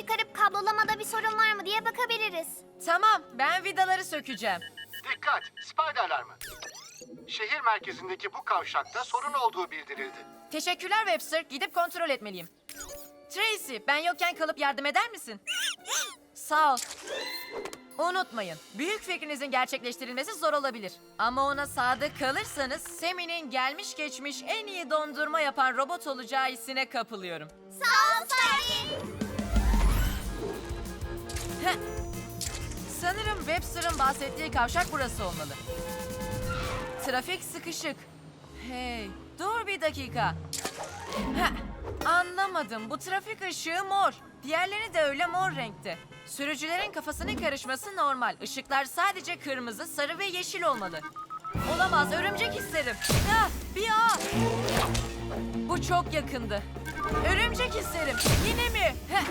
çıkarıp kablolamada bir sorun var mı diye bakabiliriz. Tamam, ben vidaları sökeceğim. Dikkat! Spider alarmı. Şehir merkezindeki bu kavşakta sorun olduğu bildirildi. Teşekkürler Webster, gidip kontrol etmeliyim. Tracy, ben yokken kalıp yardım eder misin? Sağ ol. Unutmayın, büyük fikrinizin gerçekleştirilmesi zor olabilir. Ama ona sadık kalırsanız Semi'nin gelmiş geçmiş en iyi dondurma yapan robot olacağı hissine kapılıyorum. Sağ ol Spidey. Sanırım Webster'ın bahsettiği kavşak burası olmalı. Trafik sıkışık. Hey, dur bir dakika. Heh, anlamadım. Bu trafik ışığı mor. Diğerleri de öyle mor renkte. Sürücülerin kafasının karışması normal. Işıklar sadece kırmızı, sarı ve yeşil olmalı. Olamaz, örümcek hislerim. Ah, bir ağ. Bu çok yakındı. Örümcek hislerim. Yine mi? Heh,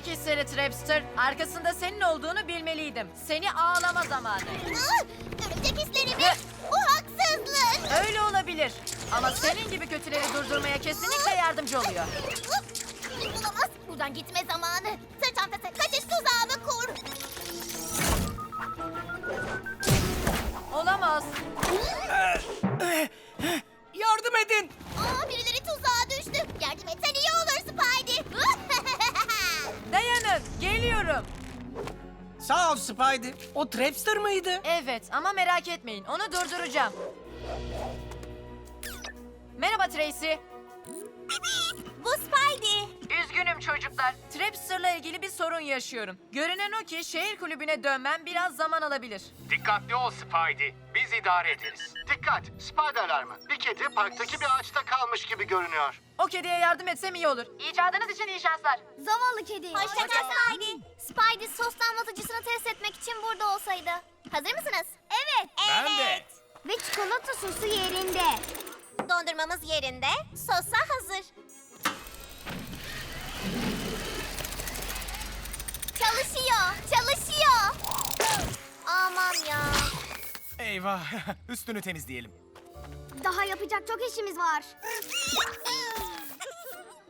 Örümcek hisleri Trapster. Arkasında senin olduğunu bilmeliydim. Seni ağlama zamanı. Ah, Örümcek hisleri mi? Bu haksızlık. Öyle olabilir. Ama senin gibi kötüleri durdurmaya kesinlikle yardımcı oluyor. Olamaz. Buradan gitme zamanı. Sırt çantası kaçış tuzağımı kur. Dayanın. Geliyorum. Sağ ol Spidey. O Trapster mıydı? Evet ama merak etmeyin. Onu durduracağım. Merhaba Tracy. Bu Spidey. Çocuklar. Trapster'la ilgili bir sorun yaşıyorum. Görünen o ki şehir kulübüne dönmem biraz zaman alabilir. Dikkatli ol Spidey. Biz idare ederiz. Dikkat! Spider alarmı. Bir kedi parktaki bir ağaçta kalmış gibi görünüyor. O kediye yardım etsem iyi olur. İcadınız için iyi şanslar. Zavallı kedi. Hoşça kal Spidey. Spidey sos damlatıcısını test etmek için burada olsaydı. Hazır mısınız? Evet. Ben de. Ve çikolata sosu yerinde. Dondurmamız yerinde. Sosa hazır. Eyvah. Üstünü temizleyelim. Daha yapacak çok işimiz var.